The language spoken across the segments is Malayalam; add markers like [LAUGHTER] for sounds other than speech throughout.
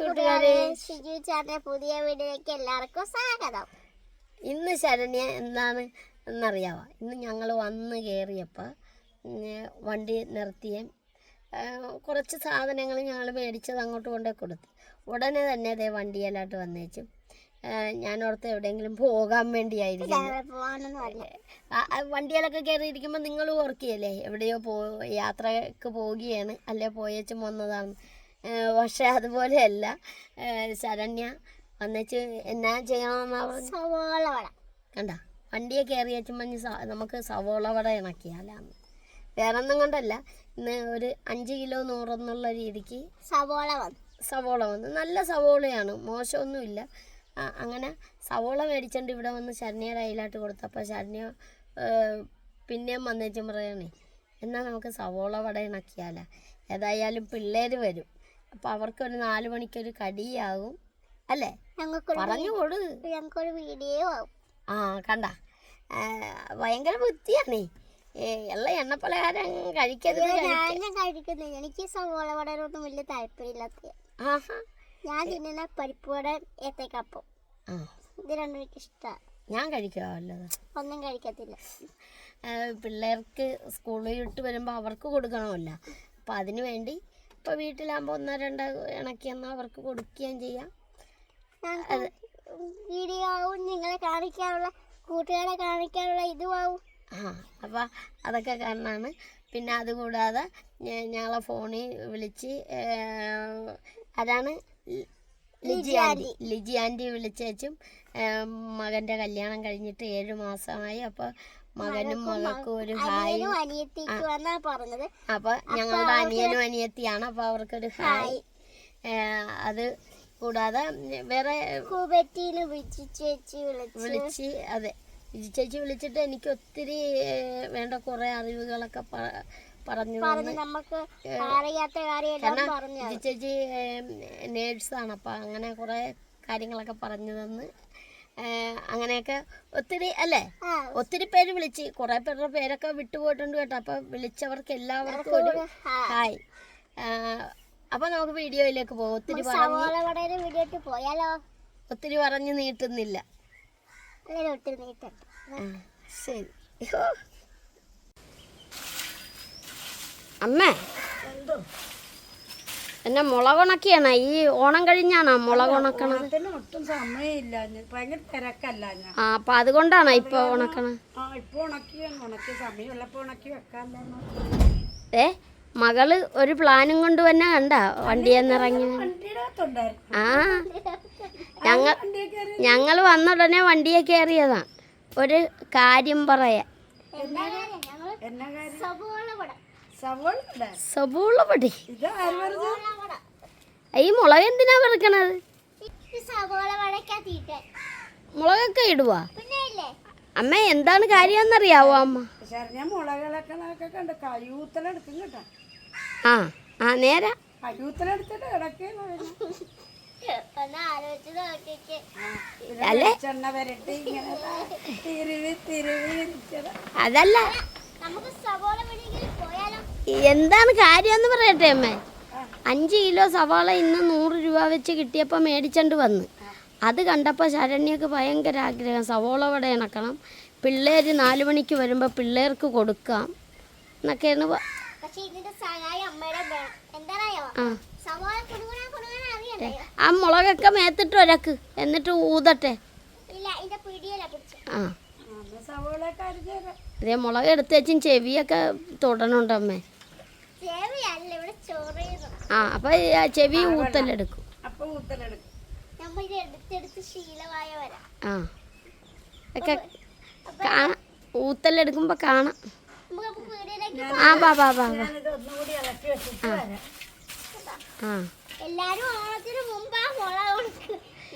കൂട്ടുകാരെ ഷിജു ചാന്റെ പുതിയ വീഡിയോയിലേക്ക് എല്ലാവർക്കും സ്വാഗതം. ഇന്ന് ശരണ്യ എന്താണ് എന്നറിയാവോ? ഇന്ന് ഞങ്ങൾ വന്ന് കയറിയപ്പോൾ വണ്ടി നിർത്തിയ കുറച്ച് സാധനങ്ങൾ ഞങ്ങൾ മേടിച്ചത് അങ്ങോട്ട് കൊണ്ടേ കൊടുത്തു. ഉടനെ തന്നെ അതേ വണ്ടിയിലായിട്ട് വന്നേച്ചു. ഞാൻ ഓർത്ത് എവിടെയെങ്കിലും പോകാൻ വേണ്ടിയായിരിക്കും വണ്ടികളൊക്കെ വണ്ടിയിലൊക്കെ കയറിയിരിക്കുമ്പോൾ നിങ്ങൾ ഓർക്കുകയല്ലേ എവിടെയോ പോ യാത്രയ്ക്ക് പോവുകയാണ്. അല്ലെ പോയേച്ചും വന്നതാണ്. പക്ഷെ അതുപോലെയല്ല. ശരണ്യ വന്നിട്ട് എന്നാ ചെയ്യണമെന്നാ സവോള വട. കണ്ട? വണ്ടിയെ കയറി വെച്ചുമ്പോൾ നമുക്ക് സവോള വട ഇണക്കിയാലാന്ന് വേറെ ഒന്നും കൊണ്ടല്ല. ഇന്ന് ഒരു അഞ്ച് കിലോ നൂറെന്നുള്ള രീതിക്ക് സവോള വന്നു. സവോള വന്നു. നല്ല സവോളയാണ്. മോശമൊന്നുമില്ല. അങ്ങനെ സവോള മേടിച്ചോണ്ട് ഇവിടെ വന്ന് ശരണ്യയുടെ കയ്യിലായിട്ട് കൊടുത്തപ്പോൾ ശരണ്യ പിന്നെയും വന്നേച്ചും പറയണേ എന്നാൽ നമുക്ക് സവോള വട ഇണക്കിയാലാ. ഏതായാലും പിള്ളേർ വരും. അപ്പോൾ അവർക്കൊരു നാല് മണിക്കൊരു കടിയാകും അല്ലേ? പറഞ്ഞു കൊടു. ഞങ്ങൾക്കൊരു വീഡിയോ ആവും. ആ കണ്ട. ഭയങ്കര ബുദ്ധിയാണേ ഏ, എണ്ണ പലഹാരം കഴിക്കരുത് ഞാൻ കഴിക്കുന്നില്ല. എനിക്ക് സവോള വടനൊന്നും വലിയ താല്പര്യമില്ലാത്ത ഞാൻ തിന്നുന്ന പരിപ്പ് വട ഏത്തക്കപ്പം ഇത് രണ്ടും എനിക്ക് ഇഷ്ടമാണ് ഞാൻ കഴിക്കാവല്ല ഒന്നും കഴിക്കത്തില്ല. പിള്ളേർക്ക് സ്കൂളിൽ വിട്ട് വരുമ്പോൾ അവർക്ക് കൊടുക്കണമല്ല. അപ്പം അതിനു വേണ്ടി ഇപ്പോൾ വീട്ടിലാകുമ്പോൾ ഒന്നോ രണ്ടോ ഇണക്കി ഇണക്കിയെന്നാൽ അവർക്ക് കൊടുക്കുകയും ചെയ്യാം. വീഡിയോ ആവും നിങ്ങളെ കാണിക്കാനുള്ള കൂട്ടുകാരെ കാണിക്കാനുള്ള ഇതുമാവും. ആ അപ്പോൾ അതൊക്കെ കാരണമാണ് പിന്നെ അതുകൂടാതെ ഞങ്ങളെ ഫോണിൽ വിളിച്ച് അതാണ് ലിജി ആന്റി ലിജി ആന്റി വിളിച്ചേച്ചും മകന്റെ കല്യാണം കഴിഞ്ഞിട്ട് ഏഴ് മാസമായി. അപ്പോൾ മകനും മകൾക്കും ഒരു ഹായ്. പറഞ്ഞത്. അപ്പോൾ ഞങ്ങളുടെ അനിയനും അനിയത്തിയാണ്. അപ്പോൾ അവർക്കൊരു ഹായ്. അത് കൂടാതെ വേറെ വിളിച്ച് അതെ. ലിജി ചേച്ചി വിളിച്ചിട്ട് എനിക്ക് ഒത്തിരി വേണ്ട കുറേ അറിവുകളൊക്കെ പറഞ്ഞു ലിജി ചേച്ചി നേഴ്സാണ്. അപ്പം അങ്ങനെ കുറേ കാര്യങ്ങളൊക്കെ പറഞ്ഞു തന്ന്. അങ്ങനെയൊക്കെ ഒത്തിരി അല്ലേ? ഒത്തിരി പേര് വിളിച്ച് കുറെ പേരുടെ പേരൊക്കെ വിട്ടുപോയിട്ടുണ്ട് കേട്ടോ. അപ്പൊ വിളിച്ചവർക്ക് എല്ലാവർക്കും ഒരു ഹായ്. അപ്പൊ നമുക്ക് വീഡിയോയിലേക്ക് പോകാം. ഒത്തിരി പോയാലോ? ഒത്തിരി പറഞ്ഞു നീട്ടുന്നില്ല. അല്ലെങ്കിൽ ഒത്തിരി നീട്ടട്ടെ ആ, ശരി. അമ്മ. അമ്മേ എന്നെ മുളകുണക്കിയാണ്. ഈ ഓണം കഴിഞ്ഞാണ് മുളകുണക്കണത്? ഒട്ടും സമയമില്ല. ഞാൻ ഭയങ്കര തിരക്കല്ല ആ അപ്പൊ അതുകൊണ്ടാണ് ഇപ്പൊ ഉണക്കണത്? ഏ മകൾ ഒരു പ്ലാനും കൊണ്ട് തന്നെ കണ്ട വണ്ടിയുടെ അകത്തുണ്ടായിരുന്നു. ആ. ഞങ്ങൾ ഞങ്ങൾ വന്ന ഉടനെ വണ്ടിയെ കയറിയതാ. ഒരു കാര്യം പറയാ. എന്നാ കാര്യം? സവോള വട. സബൂള പടി ഈ മുളക് എന്തിനാ വെറുക്കണത് മുളകൊക്കെ ഇടുവാ. അമ്മ എന്താണ് കാര്യം കാര്യമെന്നറിയാവോ അമ്മ? മുളകളൊക്കെ കണ്ട് കേട്ടോ. ആ ആ നേരാ. കയ്യൂത്തലെടുത്തിട്ട് ഇരിച്ചത് അതല്ല. എന്താണ് കാര്യമെന്ന് പറയട്ടെ അമ്മേ. അഞ്ച് കിലോ സവാള ഇന്ന് നൂറ് രൂപ വെച്ച് കിട്ടിയപ്പോൾ മേടിച്ചണ്ട് വന്ന്. അത് കണ്ടപ്പോൾ ശരണ്യക്ക് ഭയങ്കര ആഗ്രഹം. സവോള വട ഇണക്കണം. പിള്ളേർ നാല് മണിക്ക് വരുമ്പോൾ പിള്ളേർക്ക് കൊടുക്കാം എന്നൊക്കെയാണ് ആ. സവോള മുളകൊക്കെ മേത്തിട്ട് ഒരക്ക്. എന്നിട്ട് ഊതട്ടെ. ഇല്ല ഇതിന്റെ പിടിയല്ല പിടിച്ചു. ആ. തരാം. ഇതേ മുളക് എടുത്ത് വെച്ചും ചെവിയൊക്കെ തൊടണുണ്ട് അമ്മേ. ആ അപ്പൊ ചെവി ഊത്തലെടുക്കും. ആ. ഒക്കെ കാണാം ഊത്തലെടുക്കുമ്പോ കാണാം. ആ ബാ ബാ ബാ ആ. എല്ലാരും ഓണത്തിന് മുമ്പാ മുളക്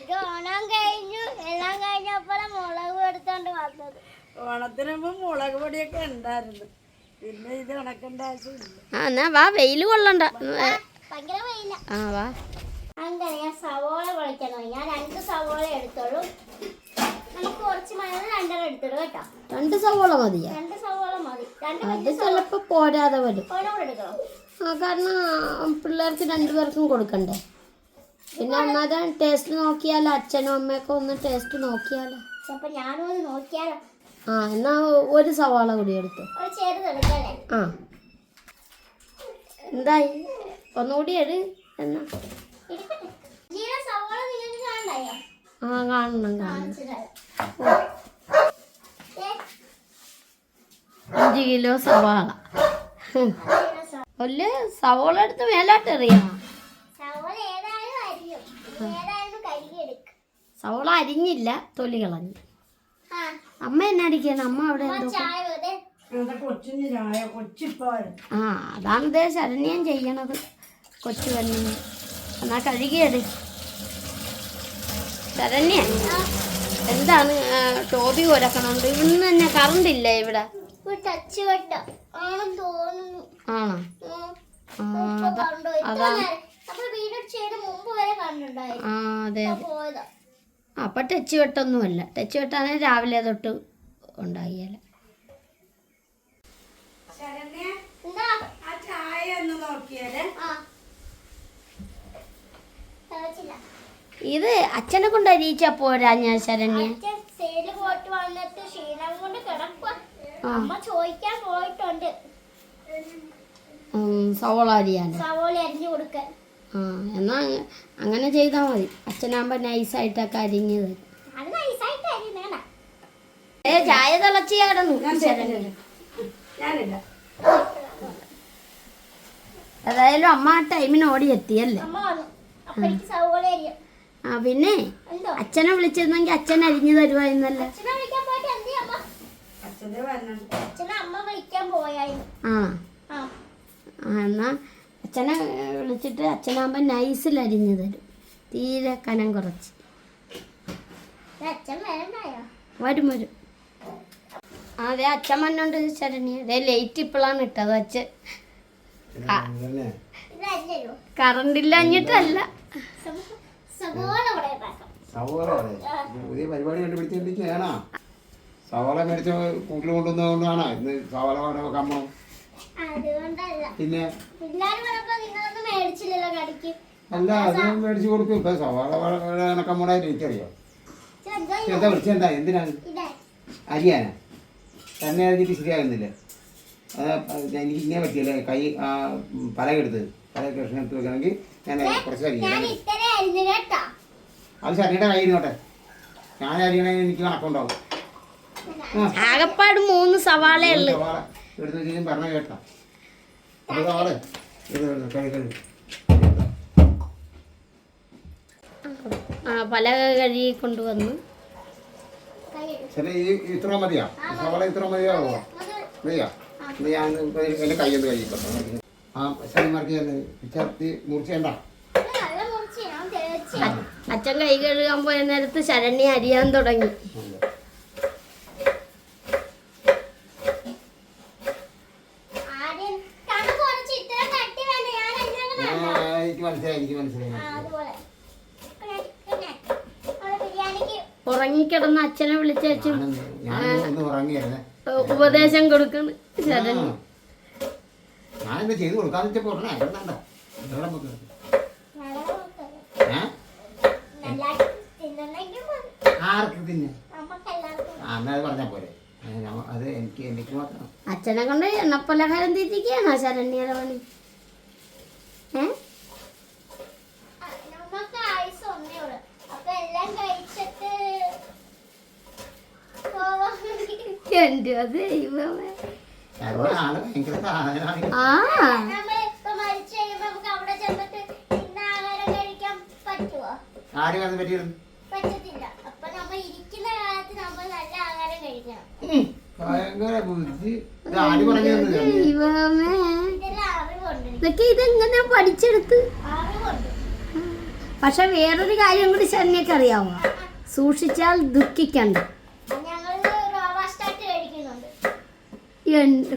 ഇത് ഓണം കഴിഞ്ഞു എല്ലാം കഴിഞ്ഞപ്പോഴാണ് മുളക് എടുത്തോണ്ട് വന്നത്. ഓണത്തിന് മുമ്പ് മുളക് പൊടിയൊക്കെ ഉണ്ടായിരുന്നു. പിന്നെ ഇത് ഉണക്കേണ്ട ആവശ്യമില്ല. ആ എന്നാ വാ വെയിൽ കൊള്ളണ്ട. ഏ, ഭയങ്കര വെയില. ആ വാ. അങ്ങനെ ഞാൻ സവോള ഞാൻ രണ്ട് സവോള എടുത്തോളൂ. നമുക്ക് കുറച്ച് രണ്ടെണ്ണം എടുത്തോളൂ കേട്ടോ. രണ്ട് സവോള മതിയാ? രണ്ട് സവോള മതി. രണ്ട് അത് ചിലപ്പോൾ പോരാതെ വരും. സവോള കൂടെ എടുക്കണം? ആ കാരണം പിള്ളേർക്ക് രണ്ടുപേർക്കും കൊടുക്കണ്ടേ? പിന്നെ അന്നേരം ടേസ്റ്റ് നോക്കിയാലോ? അച്ഛനും അമ്മയൊക്കെ ഒന്ന് ടേസ്റ്റ് നോക്കിയാലോ? ചിലപ്പോ ഞാനും ഒന്ന് നോക്കിയാലോ? ആ എന്നാ ഒരു സവാള കൂടി എടുത്തു. ആ. എന്തായി? ഒന്നുകൂടി എടു എന്നാ. ആ കാണണം കാണണം. അഞ്ച് കിലോ സവാള. ഒല്ല സവാള. എടുത്ത് മേലോട്ട് എറിയാം. സവാള അരിഞ്ഞില്ല തൊലി കളഞ്ഞു. അമ്മ എന്നാ അടിക്കണം? അമ്മ അവിടെ ആ അതാണ് ഇതേ ശരണ്യം ചെയ്യണത്. കൊച്ചു വന്നു എന്നാ കഴുകിയത് ശരണ്യ എന്താണ് ടോബി ഒരക്കണുണ്ട് ഇവിടുന്ന് തന്നെ കറണ്ട് ഇല്ല ഇവിടെ? ആണോ? അതാ ആ അതെ അതെ. പോയതാ. അപ്പൊ ടച്ച് വെട്ടൊന്നുമല്ല. ടച്ച് വെട്ടാണെങ്കിൽ രാവിലെ തൊട്ട് ഉണ്ടാകിയല്ല ഇത് അച്ഛനെ കൊണ്ട് അരിയിച്ചാ പോരാ ഞാൻ ശരണ്യ? പോയിട്ട് വന്നിട്ട് ശീലം കൊണ്ട് കിടക്കുക അമ്മ ചോദിക്കാൻ പോയിട്ടുണ്ട്. ഉം, സവോള അരിയാൻ സവോള അരിഞ്ഞു കൊടുക്കാൻ. ആ എന്നാ അങ്ങനെ ചെയ്താൽ മതി. അച്ഛനാകുമ്പോൾ നൈസായിട്ടൊക്കെ അരിഞ്ഞത്. ഏ ചായ തിളച്ച് കിടന്നു ഏതായാലും അമ്മ ആ ടൈമിന് ഓടി എത്തിയല്ലേ? ആ പിന്നെ അച്ഛനെ വിളിച്ചിരുന്നെങ്കിൽ അച്ഛൻ അരിഞ്ഞു തരുമായിരുന്നല്ലേ ആ. ആ എന്നാ അച്ഛനെ വിളിച്ചിട്ട് അച്ഛനാകുമ്പോൾ നൈസിൽ അരിഞ്ഞു തരും. തീരെ കനം കുറച്ച്. വരും വരും. അതെ അച്ഛൻ പറഞ്ഞോണ്ട് ചരണി അതെ ലൈറ്റ് ഇപ്പോഴാണ് ഇട്ടത് അച്ഛൻ. കറണ്ട് ഇല്ല അഞ്ഞിട്ടല്ല പുതിയ പരിപാടി കണ്ടുപിടിച്ചിരിക്കുകയാണോ സവാള മേടിച്ച കൂട്ടിൽ കൊണ്ടുവന്നതുകൊണ്ടാണ് ഇന്ന് സവാള കമ്പം പിന്നെ? അല്ല അത് മേടിച്ചു കൊടുക്കും. ഇപ്പൊ സവാള കണക്കാൻ പോണായിട്ട് എനിക്കറിയാം എന്തോ വിളിച്ച എന്താ? എന്തിനാണ് അരിയാനാ? തന്നെ അരിഞ്ഞിട്ട് ശരിയാകുന്നില്ല. അത് എനിക്ക് ഇങ്ങനെ പറ്റിയല്ലേ? കൈ ആ പലകെടുത്ത്. പല കൃഷ്ണ എടുത്ത് വെക്കണമെങ്കിൽ ഞാൻ കുറച്ച് കേട്ടാ. അത് ശരിയുടെ കൈ നോട്ടെ ഞാൻ അരിയണമെങ്കിൽ എനിക്ക് കണക്കുണ്ടാവും. ആകപ്പാട് മൂന്ന് സവാളേ സവാള. എടുത്ത് വെച്ചാൽ പറഞ്ഞ കേട്ടോ. ഇത് കഴി കഴി പല കഴുകി കൊണ്ടുവന്നു. ഈ ഇത്ര മതിയാ? സവാള ഇത്ര മതിയാവോ? മതിയാ? ഞാൻ ആ ചേർത്തി മുറിച്ചേണ്ട. അച്ഛൻ കൈ കഴുകാൻ പോയ നേരത്ത് ശരണ്യ അരിയാൻ തുടങ്ങി ആദ്യം കണ്ണ് കുറച്ച് ഇത്ര കട്ടി വേണ്ട ഞാൻ അരിഞ്ഞങ്ങനെ ആ, എനിക്ക് മനസ്സിലായി എനിക്ക് മനസ്സിലായി. ആ, അതുപോലെ. പിന്നെ, പിന്നെ, നമ്മൾ ബിരിയാണിക്ക് ഉറങ്ങിക്കിടന്ന് അച്ഛനെ വിളിച്ച അച്ഛൻ ഉപദേശം കൊടുക്കുന്നു ശരണ്യ. ഞാനെന്താ ചെയ്ത് കൊടുക്കാന്ന് വെച്ചപ്പോ ഉടനെ ആർക്ക് തിന്നെ? പറഞ്ഞാ പോരെ. അത് എനിക്ക് എനിക്ക് മാത്രം. അച്ഛനെ കൊണ്ട് എണ്ണപ്പലഹാരം തീറ്റിക്കാണോ ശരണ്യയുടെ പണി ഏ ആ, നമുക്ക് ആയുസ് ഒന്നേ ഉള്ളൂ അപ്പൊ എല്ലാം കഴിച്ചിട്ട് പോവാൻ വേണ്ടി എന്റെ ദൈവമേ അതുകൊണ്ടാണ് ഭയങ്കര സാധനമാണ് ആ നമ്മൾ ഇപ്പൊ മരിച്ചു കഴിയുമ്പോ നമുക്ക് അവിടെ ചെന്നിട്ട് ഇന്ന ആഹാരം കഴിക്കാൻ പറ്റുമോ ആര് വന്ന് പറ്റിയിരുന്നു പറ്റത്തില്ല അപ്പൊ നമ്മൾ ഭയങ്കര ബുദ്ധി. ആര് പറഞ്ഞു ദൈവമേ. ഇതൊക്കെ ഇതെങ്ങനെ പഠിച്ചെടുത്ത്? പക്ഷെ വേറൊരു കാര്യം കൂടി ശരണ്യൊക്കെ അറിയാവോ? സൂക്ഷിച്ചാൽ ദുഃഖിക്കണ്ട. എന്റെ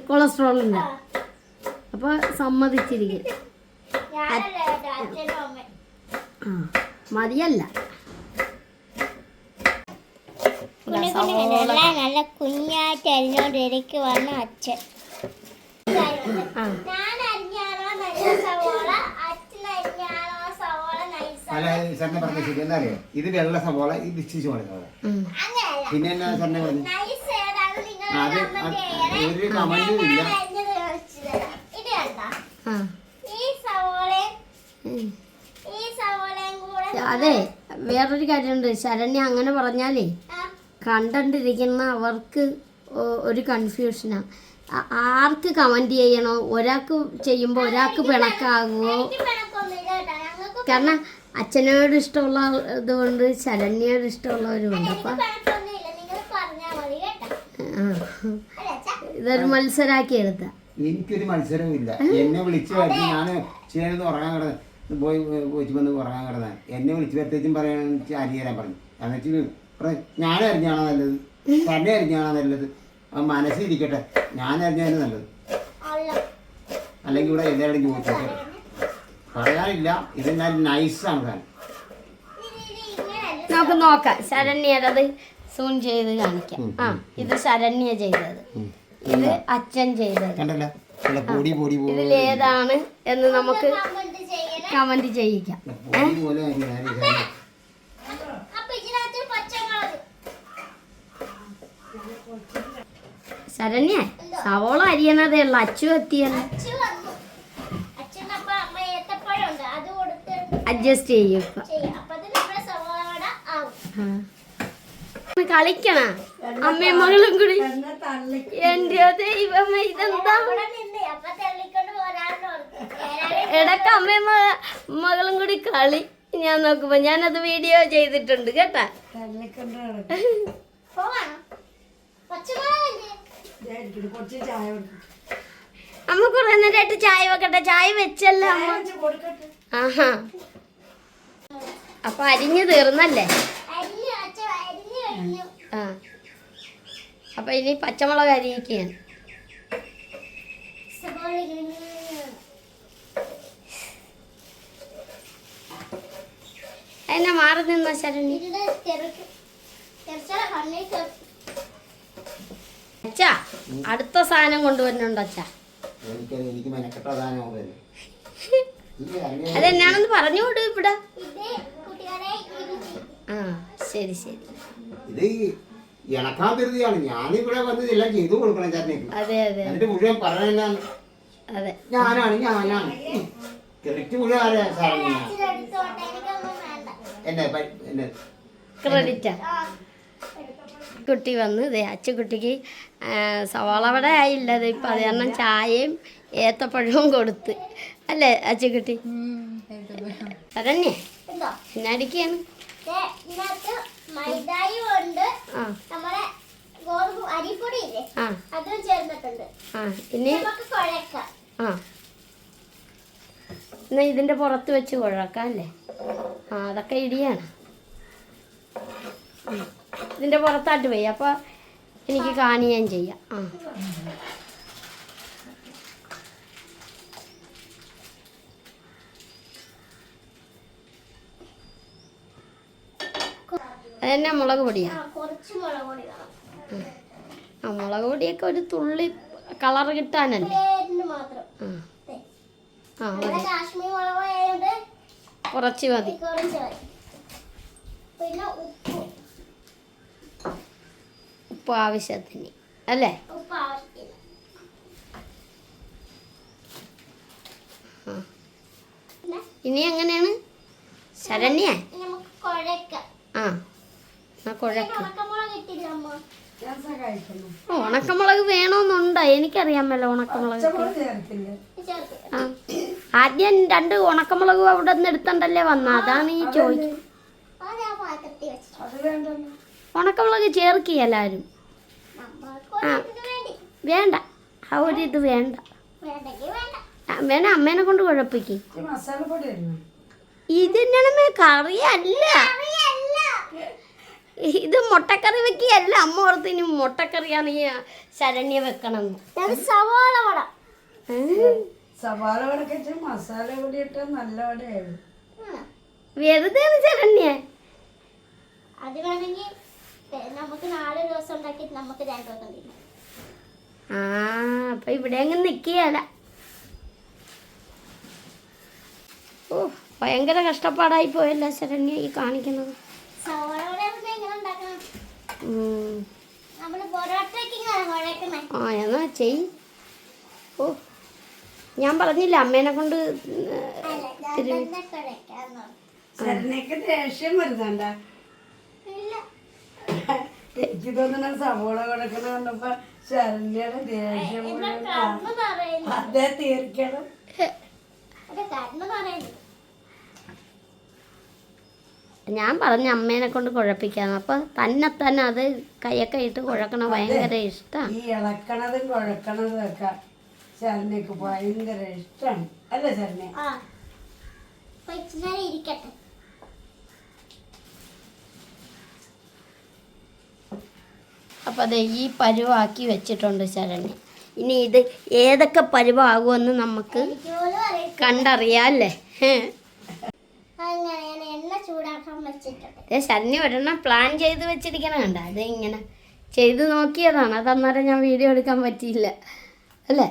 ഉണ്ട്. അപ്പോൾ സമ്മതിച്ചിരിക്കും. ആ മതിയല്ല. നല്ല കുഞ്ഞായിട്ട് അരിഞ്ഞോണ്ട് അച്ഛൻ. വന്ന ഞാൻ അരിഞ്ഞാണോ നല്ല സവോള? അച്ഛൻ അരിഞ്ഞാണോ സവോള നൈസാ അല്ല സാറിനെ പറഞ്ഞ ശരി എന്താ അറിയോ? ഇത് വെള്ള സവോള ഇത് ഇച്ചിരി സവോള. പിന്നെ എന്നാ സാറിനെ പറഞ്ഞു? അത് ഒരു കമന്റും ഇല്ല. വേറൊരു കാര്യമുണ്ട്. ശരണ്യ അങ്ങനെ പറഞ്ഞാലേ കണ്ടിരിക്കുന്ന അവർക്ക് ഒരു കൺഫ്യൂഷനാ ആർക്ക് കമന്റ് ചെയ്യണോ? ഒരാൾക്ക് ചെയ്യുമ്പോൾ ഒരാൾക്ക് പിണക്കാകുമോ കാരണം അച്ഛനോട് ഇഷ്ടമുള്ള ഇതുകൊണ്ട് ശരണ്യോട് ഇഷ്ടമുള്ളവരുമുണ്ട്. അപ്പം പിണക്കൊന്നുമില്ല. നിങ്ങൾ പറഞ്ഞാ മതി കേട്ടോ. ആ, അല്ലേ അച്ഛാ? ഇതൊരു മത്സരാക്കി എടുത്ത. എനിക്കൊരു മത്സരവും ഇല്ല എന്നെ വിളിച്ചു വരുത്തി ഞാൻ ചെയ്യുന്നത് ഉറങ്ങാൻ കിടന്ന് പോയി പോയി വന്ന് ഉറങ്ങാൻ കിടന്നാൽ എന്നെ വിളിച്ചു വരുത്തേച്ചും പറയണമെന്ന് അരി തരാൻ പറഞ്ഞു. എന്നിട്ട് ഞാൻ അറിഞ്ഞാണോ നല്ലത്? തന്നെ അറിഞ്ഞാണോ നല്ലത്? മനസ്സിരിക്കട്ടെ ഞാൻ അറിഞ്ഞാലും നല്ലത്. അല്ല. അല്ലെങ്കിൽ ഇവിടെ എല്ലാവരും ചോദിച്ചു പറയാനില്ല. ഇതെന്നാൽ നൈസാണ് ഇത് നമുക്ക് നോക്കാം. ശരണ്യയുടേത് സൂൺ ചെയ്ത് കാണിക്കാം. ആ. ഇത് ശരണ്യ ചെയ്തത്. ഇത് അച്ഛൻ ചെയ്തത്. ഇതിലേതാണ് എന്ന് നമുക്ക് കമന്റ് ചെയ്യണേ. കമന്റ് ചെയ്യിക്കാം ശരണ്യ സവോള അരിയണതേ ഉള്ളു. അച്ചു എത്തിയല്ലോ അഡ്ജസ്റ്റ് ചെയ്യും ഇപ്പൊ ചെയ്യാം അപ്പൊ അത് നമ്മുടെ സവോള വട ആവും ആ. ഒന്ന് കളിക്കണ? അമ്മയും മകളും കൂടി. എന്റെ ദൈവമേ ഇതെന്താ? ഇടയ്ക്ക് അമ്മയും മകളും കൂടി കളി. ഞാൻ നോക്കുമ്പോ ഞാനത് വീഡിയോ ചെയ്തിട്ടുണ്ട് കേട്ടാ? അമ്മ കുറെ നേരമായിട്ട് ചായ വെക്കട്ടെ? ചായ വെച്ചല്ലോ അമ്മ. ആഹാ. അപ്പൊ അരിഞ്ഞു തീർന്നല്ലേ അരിഞ്ഞു അച്ഛ അരിഞ്ഞു കഴിഞ്ഞു ആ. അപ്പൊ ഇനി പച്ചമുളക് അരിയിക്കുകയാണ് എന്നാ മാറി നിന്ന ശരണി അച്ഛാ അടുത്ത സാധനം കൊണ്ടുവരുന്നുണ്ട് അച്ഛാ? അതെന്നാണെന്ന് പറഞ്ഞുകൂട് ഇവിടെ. ആ ശരി ശരി. ഇത് ഇണക്കാൻ ധൃതിയാണ് ഞാനിവിടെ വന്ന് ഇതെല്ലാം ചെയ്തു കൊടുക്കണം ചേട്ടനേക്ക്. അതെ അതെ. എന്നിട്ട് മുഴുവൻ പറയണെന്നാണ് അതെ. ഞാനാണ് ഞാനാണ്. ക്രെഡിറ്റ് മുഴുവൻ ആരാ? സാറിന് എന്നെ എന്നെ. ക്രെഡിറ്റാ കുട്ടി വന്ന്. ദേ അച്ചുകുട്ടിക്ക് സവാള വട ആയില്ല. ഇപ്പം അത് കാരണം ചായയും ഏത്തപ്പഴവും കൊടുത്ത്. അല്ലേ അച്ചുകുട്ടി അതന്നെ. എന്നാടിക്കാണ് എന്നാ ഇതിന്റെ പുറത്ത് വെച്ച് കുഴക്കാം അല്ലേ? ആ അതൊക്കെ ഇടിയാണ്. ഇതിന്റെ പുറത്തായിട്ട് പോയി അപ്പൊ എനിക്ക് കാണിയാൻ ചെയ്യാം. ആ. അതെന്നെ മുളക് പൊടിയാ? ആ മുളക് പൊടിയൊക്കെ ഒരു തുള്ളി കളർ കിട്ടാനല്ലേ? ആ. മതി. കുറച്ച് മതി. ഉപ്പ്. ആവശ്യത്തിന് അല്ലേ? ഇനി എങ്ങനെയാണ്? ശരണ്യ? ആ. കുഴക്ക്. ഉണക്കമുളക് വേണമെന്നുണ്ടോ എനിക്കറിയാമല്ലോ ഉണക്കമുളക് ആ. ആദ്യം രണ്ട് ഉണക്കമുളക് അവിടെ നിന്ന് എടുത്തണ്ടല്ലേ വന്ന? അതാണ് ഈ ചോദിക്കുന്നത് അത് പാത്രത്തിൽ വെച്ചു അത് വേണ്ടല്ലോ. ഉണക്കമുളക് ചേർക്കുക എല്ലാവരും ഒരിതിന് വേണ്ടി. വേണ്ട. ആ ഒരു ഇത് വേണ്ട. വേണ അമ്മേനെ കൊണ്ട് കുഴപ്പിക്ക്. ഇതിനാണമേ കറിയല്ല. ഇത് മുട്ടക്കറി വെക്കുകയല്ല അമ്മ ഓർത്ത് ഇനി മുട്ടക്കറിയാണ് ഈ ശരണ്യ അത് സവാള വട. സവാള വടക്കിച്ച് മസാല കൂടി ഇട്ട നല്ല വടയായിരുന്നു. ഉം. വെറുതെ ശരണ്യ? അത് വേണമെങ്കിൽ നമുക്ക് നാല് ദിവസം ഉണ്ടാക്കി നമുക്ക് രണ്ടു ദിവസം ആ അപ്പൊ ഇവിടെ അങ്ങ് നിക്കുകയല്ല. ഓ ഭയങ്കര കഷ്ടപ്പാടായി പോയല്ല ശരണ്യ ഈ കാണിക്കുന്നത് സവോള വട പിന്നെ എങ്ങനെ ഉണ്ടാക്കണം ഉം. നമ്മൾ പൊറോട്ടയ്ക്ക് ഇങ്ങനെ കുഴക്കണേ ആ എന്നാ ചെയ് ഓ ഞാൻ പറഞ്ഞില്ല അമ്മേനെ കൊണ്ട് ദേഷ്യം വരുന്നുണ്ട. ഇല്ല. എനിക്ക് തോന്നുന്ന സവോള കൊടുക്കണ കണ്ടപ്പോ ശരണ്യയുടെ ദേഷ്യം കണ്ണ് തീർക്കണം. ഞാൻ പറഞ്ഞു അമ്മേനെ കൊണ്ട് കുഴപ്പിക്കാന്ന്. അപ്പൊ തന്നെ തന്നെ അത് കൈയൊക്കെ ഇട്ട് കുഴക്കണ ഭയങ്കര ഇഷ്ടമാണ് ഈ ഇളക്കണതും കുഴക്കണതും ഒക്കെ ഭയങ്കര ഇഷ്ടമാണ് അല്ലേ ഇരിക്കട്ടെ. അപ്പം അതെ ഈ പരുവാക്കി വെച്ചിട്ടുണ്ട് ശരണി ഇനി ഇത് ഏതൊക്കെ പരുവാകുമെന്ന് നമുക്ക് കണ്ടറിയാല്ലേ അങ്ങനെ ശരണി ഒരെണ്ണം പ്ലാൻ ചെയ്ത് വെച്ചിരിക്കണ കണ്ട? അത് ഇങ്ങനെ ചെയ്ത് നോക്കിയതാണ്. അത് അന്നേരം ഞാൻ വീഡിയോ എടുക്കാൻ പറ്റിയില്ല. അല്ലേ?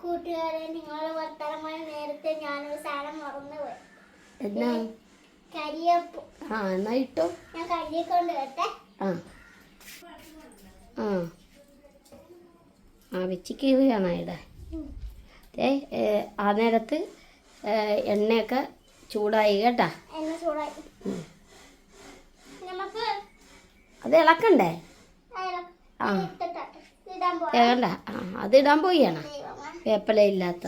കൂട്ടുകാരെ നിങ്ങളുടെ വർത്തമാനം നേരത്തെ ഞാനൊരു സാധനം മറന്നുപോയി എന്നാ? കരിയപ്പ്. ആ എന്നാ ഇട്ടോ. ഞാൻ കഴുകിക്കൊണ്ട് വരട്ടെ. ആ. ആ. ആ വെച്ച് കീറുകയാണ് ഇവിടെ ഏ ഏ, ആ നേരത്ത് എണ്ണയൊക്കെ ചൂടായി കേട്ടാ. അത് ഇളക്കണ്ടേ? ആ അത് വേണ്ട ആ ഇടാൻ പോയാണ് വേപ്പല ഇല്ലാത്ത.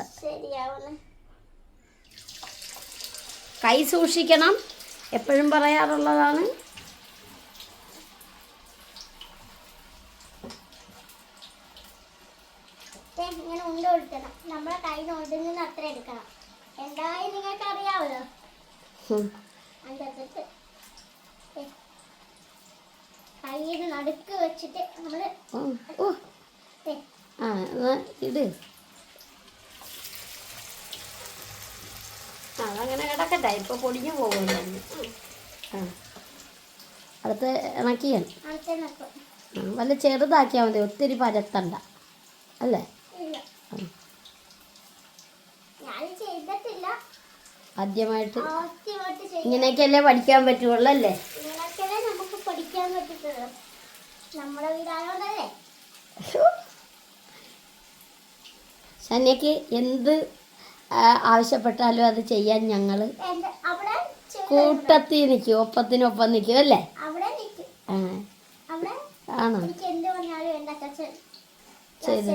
കൈ സൂക്ഷിക്കണം. എപ്പോഴും പറയാറുള്ളതാണ്. ഇങ്ങനെ ഉണ്ട കൊടുക്കണം. നമ്മളെ കൈ നോട്ടിൽ നിന്ന് അത്ര എടുക്കണം. എന്തായാലും നിങ്ങൾക്ക് അറിയാമല്ലോ. അതിന്റെ കയ്യിൽ നടുക്ക് വെച്ചിട്ട് ഓ ആ ആ, അതങ്ങനെ കിടക്കട്ടെ. ഇപ്പൊ പൊടിഞ്ഞു പോകുമല്ലോ ആ. അടുത്ത് ഇണക്കിയാൽ വല്ല ചെറുതാക്കിയാൽ മതി. ഒത്തിരി പരത്തണ്ട. അല്ലേ ഇല്ല ഞാൻ ചെയ്തിട്ടില്ല ആദ്യമായിട്ട് ഇങ്ങനെയൊക്കെയല്ലേ പഠിക്കാൻ പറ്റുള്ളൂ അല്ലേ ശനിയ്ക്ക് നമുക്ക് പഠിക്കാൻ പറ്റത്തുള്ളൂ. നമ്മുടെ വീടായോണ്ടല്ലേ ശനിയക്ക് എന്ത് ആവശ്യപ്പെട്ടാലും അത് ചെയ്യാൻ ഞങ്ങൾ കൂട്ടത്തിൽ നിൽക്കും ഒപ്പത്തിനൊപ്പം നിൽക്കും അല്ലേ? ആണോ എനിക്ക് എന്ത് പറഞ്ഞാലും എന്റെ അച്ഛൻ ചെയ്തത്.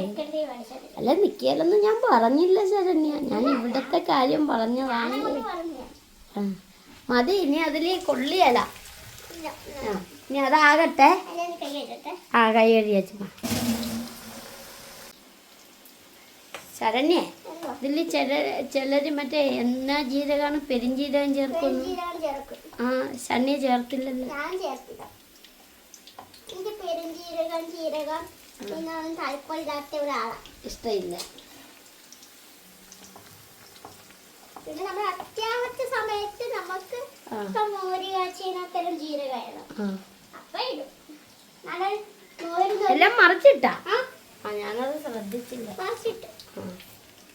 അല്ല നിൽക്കിയാലൊന്നും ഞാൻ പറഞ്ഞില്ല ശരണ്യ. ഞാൻ ഇവിടുത്തെ കാര്യം പറഞ്ഞതാണ്. മതി ഇനി അതിൽ കൊള്ളിയല ഇല്ല ആ ഇനി അതാകട്ടെ. ആ കൈ കഴുകി കഴിയച്ചു ശരണ്യ ഇതിൽ ചില ചിലർ മറ്റേ എന്നാ ജീരകമാണ് പെരിഞ്ജീരകം ചേർക്കുന്നു. ആ ശരണ്യ ചേർത്തില്ലല്ലോ. ഒരാളാണ് ഇഷ്ടമില്ല. പിന്നെ നമ്മൾ അത്യാവശ്യ സമയത്ത് നമുക്ക്. ഇപ്പം മോര് കാച്ചിനത്തരം അപ്പൊ ഇടും. നല്ല മോര് എല്ലാം മറിച്ചിട്ടാ? ആ. ഞാനത് ശ്രദ്ധിച്ചില്ല. മറിച്ചിട്ട്.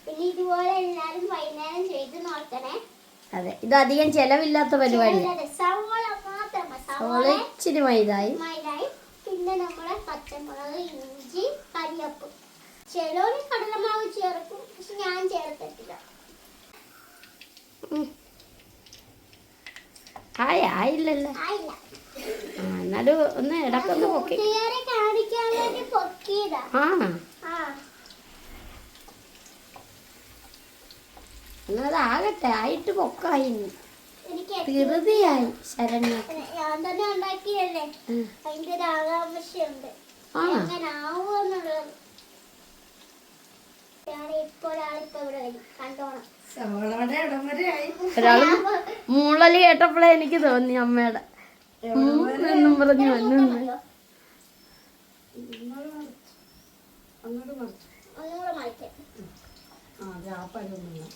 പിന്നെ ഇതുപോലെ എല്ലാരും വൈകുന്നേരം ചെയ്ത് നോക്കണേ. അതെ. ഇത് അധികം ചെലവില്ലാത്ത പരിപാടി സവോള മാത്രം സവോള ഇച്ചിരി മൈദായി മൈദായി പിന്നെ നമ്മളെ പച്ചമുളക് ഇഞ്ചി കരിയപ്പ് ചിലവര് കടലമാവ് ചേർക്കും പക്ഷെ ഞാൻ ചേർത്തിട്ടില്ല. ആയി ആയില്ലല്ലോ? ആയില്ല. എന്നാലും ഒന്ന് ഇടക്കൊന്ന് പൊക്കി. കാണിക്കാൻ വേണ്ടി പൊക്കിയതാ. ആ. ആ. എന്നാ അതാകട്ടെ ആയിട്ട് പൊക്കായി ധൃതിയായി ശരണ്യ ഞാൻ തന്നെ ഉണ്ടാക്കിയല്ലേ അതിന്റെ ഒരു ആകാംക്ഷയുണ്ട്. എങ്ങനെ ആവുമെന്നുള്ളത് ഞാൻ ഇപ്പൊ ഒരാളിപ്പോ ഇവിടെ വരും കണ്ടോണം സവോളയുടെ ഇടം വരെ ആയി ഒരാൾ മൂളലി കേട്ടപ്പോഴേ എനിക്ക് തോന്നി അമ്മയുടെ. എന്നും പറഞ്ഞു വന്നു അങ്ങോട്ട് മറിച്ചു. അങ്ങോട്ട് ആ അതെ ആ പഴമൊന്നും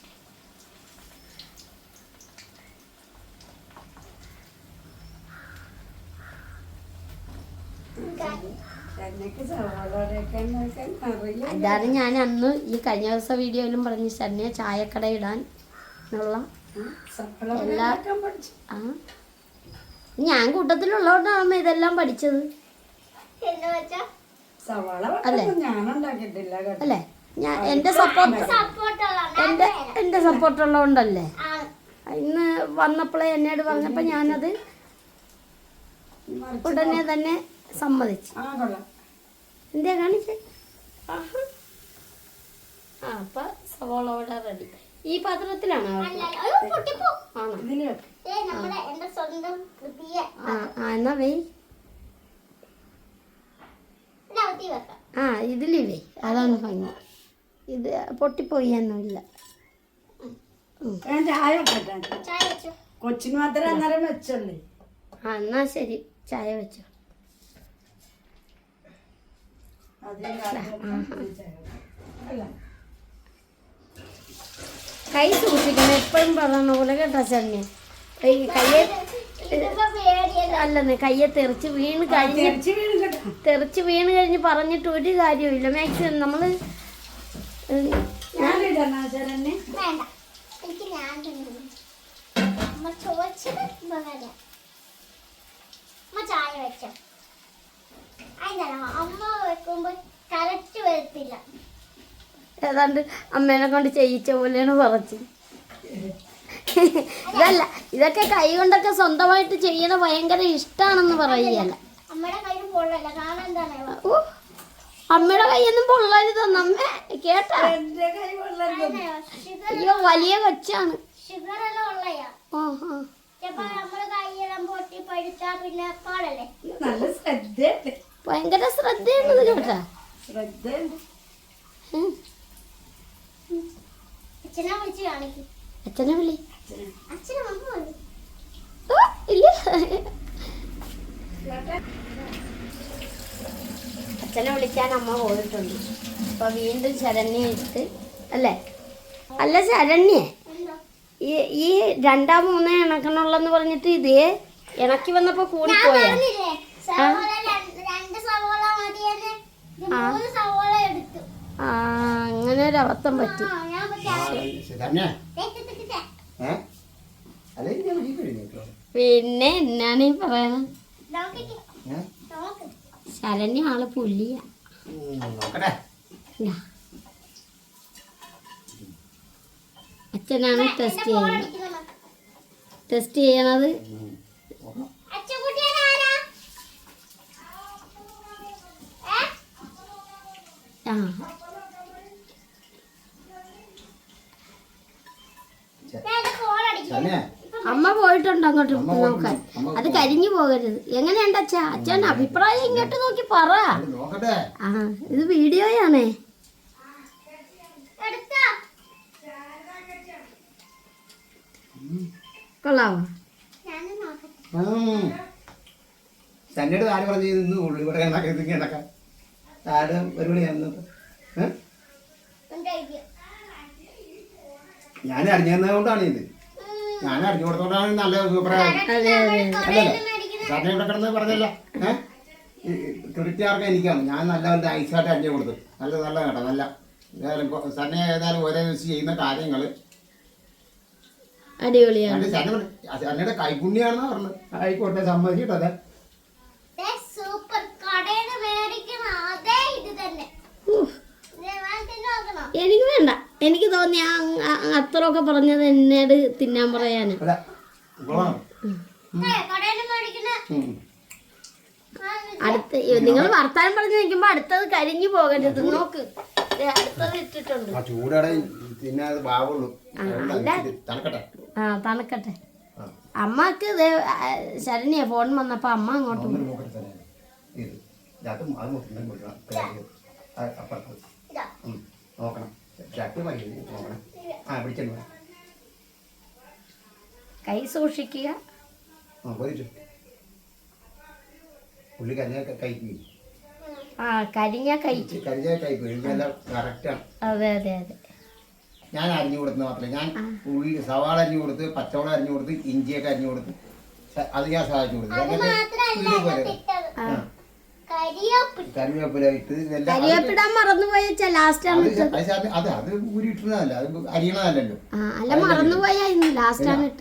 ശരണ്യക്ക് സവോളയുടെയൊക്കെ ഉണ്ടാക്കാൻ അറിയാം അതാണ് ഞാൻ അന്ന് ഈ കഴിഞ്ഞ ദിവസം വീഡിയോയിലും പറഞ്ഞു തന്നെ ചായക്കട ഇടാൻ പഠിച്ചു. ആ. ഞാൻ കൂട്ടത്തിലുള്ളതുകൊണ്ടാണ് ഇതെല്ലാം പഠിച്ചത്. അല്ലേ? ഞാൻ എന്റെ സപ്പോർട്ട് എന്റെ എന്റെ സപ്പോർട്ട് ഉള്ളതുകൊണ്ടല്ലേ ആണ് ഇന്ന് വന്നപ്പോഴേ എന്നോട് പറഞ്ഞപ്പോൾ ഞാനത് ഉടനെ തന്നെ സമ്മതിച്ചു. ആ കൊള്ളാം കാണിച്ചേ? ആഹാ. ആ അപ്പൊ സവോള ഇവിടെ റെഡി. ഈ പാത്രത്തിലാണോ ആണോ? ആ എന്നാ വേ ആ ഇതിലില്ലേ വെയ്. അതാണ് ഭംഗി. ഇത് പൊട്ടിപ്പോയിന്നില്ല ചായ കൊച്ചിന് മാത്രമേ അന്നേരം വെച്ചോണ്ടേ ആ എന്നാ ശരി. ചായ വെച്ചോ അതേ അല്ല കൈ സൂക്ഷിക്കണം. എപ്പോഴും പറയുന്ന പോലെ കേട്ടോ ഈ കയ്യെ അല്ലെന്ന് കയ്യെ തെറിച്ച് വീണ് കഴിഞ്ഞ് തിരിച്ച് വീണ് തെറിച്ച് വീണ് കഴിഞ്ഞ് പറഞ്ഞിട്ട് ഒരു കാര്യമില്ല മാക്സിമം നമ്മൾ ചോദിച്ചത് ചായ വെച്ചോ. അമ്മ വെക്കുമ്പോ കറക്റ്റ് വരത്തില്ല ഏതാണ്ട് അമ്മേനെ കൊണ്ട് ചെയ്യിച്ച പോലെയാണ് പറച്ച് ഇതല്ല ഇതൊക്കെ കൈ കൊണ്ടൊക്കെ സ്വന്തമായിട്ട് ചെയ്യണ ഭയങ്കര ഇഷ്ടാണെന്ന് പറയുകയല്ല. അമ്മയുടെ ഓ കൈയൊന്നും പൊള്ളരുതെന്ന് അമ്മ കേട്ടാ? അയ്യോ വലിയ കൊച്ചാണ്. ആ പഴുത്താ പിന്നെ പാടല്ലേ? നല്ല ശ്രദ്ധയുണ്ട്. ഭയങ്കര ശ്രദ്ധയുണ്ട്. കേട്ടാ. അച്ഛനെ വിളി. ഇല്ല. അച്ഛനെ വിളിക്കാൻ അമ്മ പോയിട്ടുണ്ട്. അപ്പൊ വീണ്ടും ശരണ്യ ഇട്ട് അല്ലേ? അല്ല ശരണ്യേ. ഈ ഈ രണ്ടാം മൂന്നേ ഇണക്കണുള്ളെന്ന് പറഞ്ഞിട്ട് ഇതേ ഇണക്കി വന്നപ്പോ കൂടിപ്പോയാ? ആ. അങ്ങനെ ഒരു അബദ്ധം പറ്റി. പിന്നെ എന്നാണ് ഈ പറയണത് ശരണ്യ ആൾ പുല്ലിയ അച്ഛനാണ് ടെസ്റ്റ് ചെയ്യുന്നത്. ടെസ്റ്റ് ചെയ്യണത് ഉം, നോക്കാം. അച്ചുകുട്ടിയുടെ ആരാ? ഏ? ആ. തന്നെ അമ്മ പോയിട്ടുണ്ട് അങ്ങോട്ട് നോക്കാൻ. അത് കരിഞ്ഞു പോകരുത്. എങ്ങനെയുണ്ട് അച്ഛാ? അച്ഛൻ അഭിപ്രായം ഇങ്ങോട്ട് നോക്കി പറ. ആ ഇത് വീഡിയോയാണേ? കൊള്ളാവോ? ഞാനും നോക്കട്ടെ. ഉം. തന്നോട് ആര് പറഞ്ഞു ഇന്ന് ഉള്ളിവിടെ കണക്ക് കിടക്കാൻ. ഏ? ഒന്ന് ഞാൻ അറിഞ്ഞതുകൊണ്ടാണ് ഇത്. ഞാൻ അറിഞ്ഞു കൊടുത്തോണ്ടാണ് നല്ല അഭിപ്രായം. അല്ലല്ലോ സാറിനെ ഇവിടെ കിടന്ന് പറഞ്ഞല്ല. ഏഹ് എനിക്കാണ്. ഞാൻ നല്ല നല്ല ഐസായിട്ട് അറിഞ്ഞു കൊടുത്തു. നല്ല നല്ല കേട്ടോ നല്ല. ഏതായാലും സാറിനെ ഏതായാലും ഓരോ ദിവസം ചെയ്യുന്ന കാര്യങ്ങൾ അടിപൊളിയാണ്. സാറിനയുടെ കൈപുണ്യാണെന്ന് പറഞ്ഞു ആയിക്കോട്ടെ സമ്മതിച്ചിട്ടതെ ദേ, സൂപ്പർ കടയിൽ നിന്ന് മേടിക്കുന്ന അതേ ഇത് തന്നെ ഉഫ്. ദേ, വേണം തിന്ന് നോക്കണോ? എനിക്ക് വേണ്ട എനിക്ക് തോന്നി അത്ര ഒക്കെ അത്രയൊക്കെ പറഞ്ഞത് എന്നോട് തിന്നാൻ പറയാന്. അടുത്ത നിങ്ങൾ വർത്താനം പറഞ്ഞു നിൽക്കുമ്പോ അടുത്തത് കരിഞ്ഞു പോകരുത്. നോക്ക്. അടുത്തത് ഇട്ടിട്ടുണ്ട്. ആ തണക്കട്ടെ. അമ്മയ്ക്ക് ശരണിയാ ഫോൺ വന്നപ്പോ അമ്മ അങ്ങോട്ട് നോക്കണം. ആ. കൈ സൂക്ഷിക്കുക. ആ പോയിട്ട്. പുള്ളി കരിഞ്ഞ കൈക്ക്. ആ കരിഞ്ഞ കൈക്ക് കരിഞ്ഞ കൈക്ക് ഇതെല്ലാം കറക്റ്റാണ് അതെ അതെ അതെ. ഞാൻ അരിഞ്ഞു കൊടുത്തത് മാത്രമേ. ഞാൻ ഉള്ളി സവാള അരിഞ്ഞു കൊടുത്ത് പച്ചവളം അരിഞ്ഞു കൊടുത്ത് ഇഞ്ചിയൊക്കെ അരിഞ്ഞു കൊടുത്ത് അത് ഞാൻ സഹായിച്ചു കൊടുത്തു. കറിവേപ്പില ഇട്ട് മറന്നുപോയ ലാസ്റ്റ് ആണ് അത് ശാ- അത് അത് ഊരി ഇട്ടുന്നതല്ല അത് അരിയണതല്ലല്ലോ. ആ അല്ല ലാസ്റ്റാണ് ഇട്ട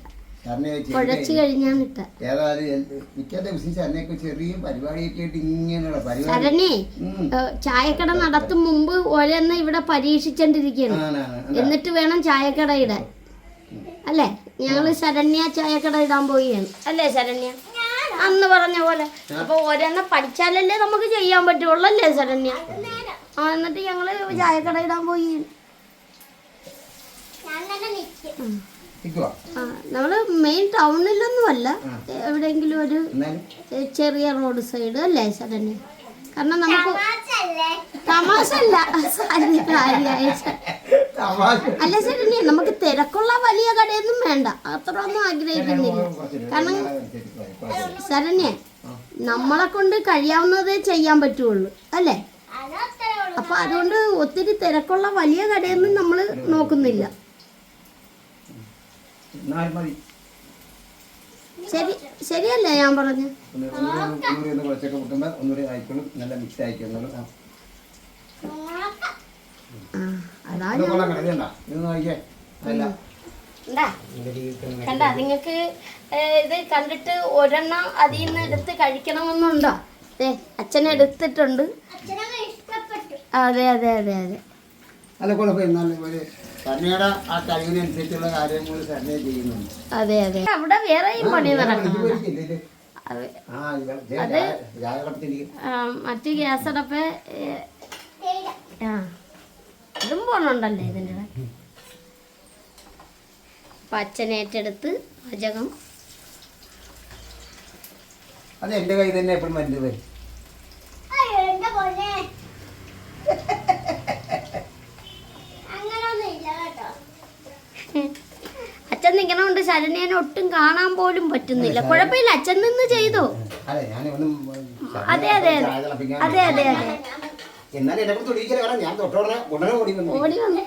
കുഴച്ചു കഴിഞ്ഞാണ് ഇട്ട ഏതായാലും മിക്ക ദിവസം ചെറിയ പരിപാടിയൊക്കെ ആയിട്ട് ഇങ്ങനെയുള്ള പരിപാടി ശരണേ ചായക്കട നടത്തും മുമ്പ് ഒരെന്ന ഇവിടെ പരീക്ഷിച്ചോണ്ടിരിക്കുകയാണ് ആണ്, ആണ്. എന്നിട്ട് വേണം ചായക്കട ഇടാൻ. അല്ലേ? ഞങ്ങൾ ശരണ്യ ചായക്കട ഇടാൻ പോവുകയാണ്. അല്ലേ ശരണ്യ? അന്ന് പറഞ്ഞ പോലെ. അപ്പൊ ഓരോന്നെ പഠിച്ചാലല്ലേ നമുക്ക് ചെയ്യാൻ പറ്റുള്ളൂ അല്ലേ സരണ്യ ആ എന്നിട്ട് ഞങ്ങൾ ചായക്കട ഇടാൻ പോയി. നമ്മൾ മെയിൻ ടൗണിലൊന്നും അല്ല എവിടെയെങ്കിലും ഒരു ചെറിയ റോഡ് സൈഡ് അല്ലേ ശരണ്യ? കാരണം നമുക്ക് തമാശല്ല തമാശ. അല്ല അല്ല ശരി നമുക്ക് തിരക്കുള്ള വലിയ കടയൊന്നും വേണ്ട. അത്രയൊന്നും ആഗ്രഹിക്കുന്നില്ല. കാരണം ശരണ്യ നമ്മളെ കൊണ്ട് കഴിയാവുന്നതേ ചെയ്യാൻ പറ്റുള്ളൂ. അല്ലേ? അത്രേ അപ്പൊ അതുകൊണ്ട് ഒത്തിരി തിരക്കുള്ള വലിയ കടയൊന്നും നമ്മൾ നോക്കുന്നില്ല. ശരി ശരിയല്ലേ ഞാൻ പറഞ്ഞു ഒന്ന് കുറച്ചൊക്കെ ഒന്നുകൂടി ആയിക്കോളും നല്ല മിക്സ് ആയിക്കോളും ആ. ആ അതാ ഇത് കണ്ടോ? കണ്ടിട്ട് ഒരെണ്ണം അതിൽ നിന്ന് എടുത്ത് കഴിക്കണമെന്നുണ്ടോ ഏ അച്ഛൻ എടുത്തിട്ടുണ്ട് അതെ അതെ അതെ അതെ അല്ല കുഴപ്പം ആ കഴിവിനനുസരിച്ചുള്ള കാര്യങ്ങൾ ശരണയെ ചെയ്യുന്നുണ്ട്. അതെ അതെ. അവിടെ വേറെയും പണി നടക്കുന്നുണ്ട് അത്. മറ്റു ഗ്യാസ് അടപ്പ് അതും ആ. ഇതും പോണുണ്ടല്ലേ ഇതിന്റെ അപ്പം അച്ഛൻ പാചകം. അത് എന്റെ കയ്യിൽ തന്നെ എപ്പോഴും വരുന്നത്. അയ്യോ എന്റെ പൊന്നെ അങ്ങനൊന്നും ഇല്ല കേട്ടോ അച്ഛൻ നിൽക്കണോണ്ട് ശരണ്യനെ ഒട്ടും കാണാൻ പോലും പറ്റുന്നില്ല. കുഴപ്പമില്ല അച്ഛൻ നിന്ന് ചെയ്തോ. അതെ ഞാൻ ഒന്നും അതെ അതെ അതെ. അതെ അതെ എന്നാലും എന്നെ കുറിച്ച് ഞാൻ ഉടനെ ഓടി വന്നു. ഓടി വന്നു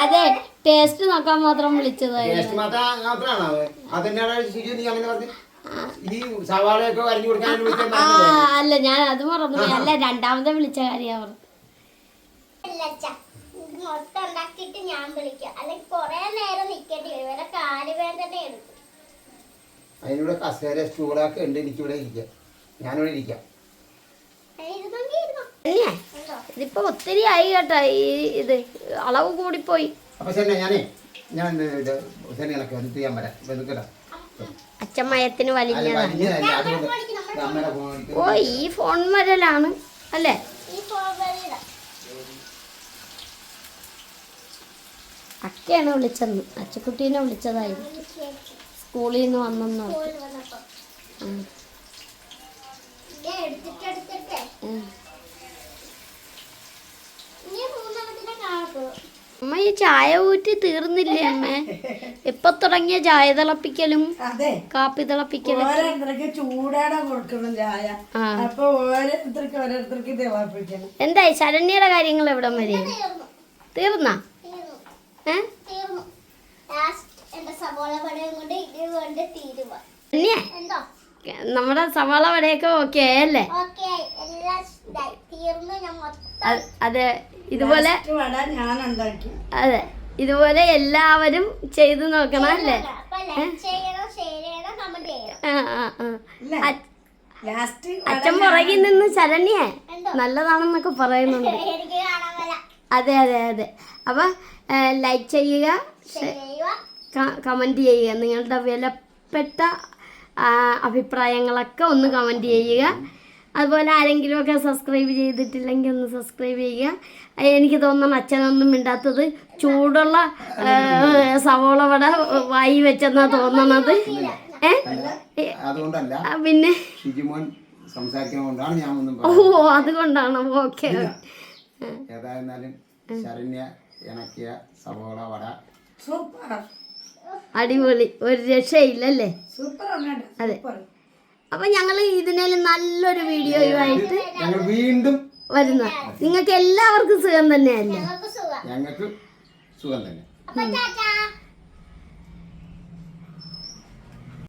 അതെ ടേസ്റ്റ് നോക്കാൻ മാത്രം വിളിച്ചതായിരുന്നു ഈ സവാളയൊക്കെ വരഞ്ഞു കൊടുക്കാൻ ആ അല്ല ഞാൻ അത് പറഞ്ഞു അല്ല രണ്ടാമത്തെ വിളിച്ച കാര്യം പറഞ്ഞു. മൊത്തം ഉണ്ടാക്കിയിട്ട് ഞാൻ വിളിക്കാം. അല്ലെങ്കിൽ കൊറേ നേരം നിക്കേണ്ടി വരും ഇവരെ കാലുവേദന എടുക്കും അതിലൂടെ കസേര സ്റ്റൂളൊക്കെ ഉണ്ട്. എനിക്കിവിടെ ഇരിക്കാം. ഞാനിവിടെ ഇരിക്കാം. ഇതിപ്പോ ഒത്തിരി ആയി കേട്ടോ. ഈ ഇത് അളവ് കൂടിപ്പോയി. അപ്പൊ ശരി ഞാനേ ഞാൻ ഇത് ശരി കണക്ക് വന്നിട്ട് ഞാൻ വരാം. ഇപ്പൊ വലിഞ്ഞതാണ്. അമ്മയുടെ ഫോൺ ഓ ഈ ഫോൺ വരലാണ് അല്ലേ? അക്കയാണ് വിളിച്ചെന്ന് അച്ചക്കുട്ടീനെ വിളിച്ചതായിരുന്നു സ്കൂളിൽ നിന്ന് വന്നെന്ന് പറഞ്ഞു. സ്കൂളിൽ വന്നപ്പോ ഉം. ഞാൻ എടുത്തിട്ട് എടുത്തിട്ടേ ഉം. ഇനി മൂന്നെണ്ണത്തിനെ കാണത്തു അമ്മ ഈ ചായ ഊറ്റി തീർന്നില്ലേ അമ്മ? ഇപ്പൊ തുടങ്ങിയ ചായ തിളപ്പിക്കലും? കാപ്പി തിളപ്പിക്കലും ഓരോരുത്തർക്ക് ചൂടാടെ കൊടുക്കണം ചായ. ആ. അപ്പൊ ഓരോരുത്തർക്ക് ഓരോരുത്തർക്ക് തിളപ്പിക്കണം. എന്തായി? ശരണ്യയുടെ കാര്യങ്ങൾ എവിടെ വരെ തീർന്ന? ഏ? നമ്മുടെ സവാള വടയൊക്കെ ഓക്കെ അല്ലേ? അതെ. ഇതുപോലെ അതെ ഇതുപോലെ എല്ലാവരും ചെയ്തു നോക്കണം അല്ലേ? അപ്പൊ ലൈക്ക് ചെയ്യണം ഷെയർ ചെയ്യണം കമന്റ് ചെയ്യണം. ആ ആ ആ. ഇല്ലേ അ- ലാസ്റ്റ് അച്ഛൻ പുറകിൽ നിന്ന് ശരണ്യേ നല്ലതാണെന്നൊക്കെ പറയുന്നുണ്ട്. [LAUGHS] അതെ അതെ അതെ. അപ്പൊ ലൈക്ക് ചെയ്യുക കമന്റ് ചെയ്യുക. നിങ്ങളുടെ വിലപ്പെട്ട അഭിപ്രായങ്ങളൊക്കെ ഒന്ന് കമന്റ് ചെയ്യുക. അതുപോലെ ആരെങ്കിലും ഒക്കെ സബ്സ്ക്രൈബ് ചെയ്തിട്ടില്ലെങ്കിൽ ഒന്ന് സബ്സ്ക്രൈബ് ചെയ്യുക. എനിക്ക് തോന്നുന്നു അച്ഛനൊന്നും മിണ്ടാത്തത് ചൂടുള്ള സവോള വട വായി വെച്ചെന്നാ തോന്നണത് പിന്നെ? ഓ അതുകൊണ്ടാണോ. ഓക്കെ ഏതായിരുന്നാലും ശരണ്യ ഇണക്കിയ സവോള വട. സൂപ്പർ. അടിപൊളി. ഒരു രക്ഷയില്ലല്ലേ? സൂപ്പർ ആണ് അതെ. അപ്പം ഞങ്ങൾ ഇതിനേലും നല്ലൊരു വീഡിയോയുമായിട്ട് ഞങ്ങൾ വീണ്ടും വരുന്ന. നിങ്ങൾക്ക് എല്ലാവർക്കും സുഖം തന്നെയല്ലേ? ഞങ്ങൾക്ക് സുഖം തന്നെ.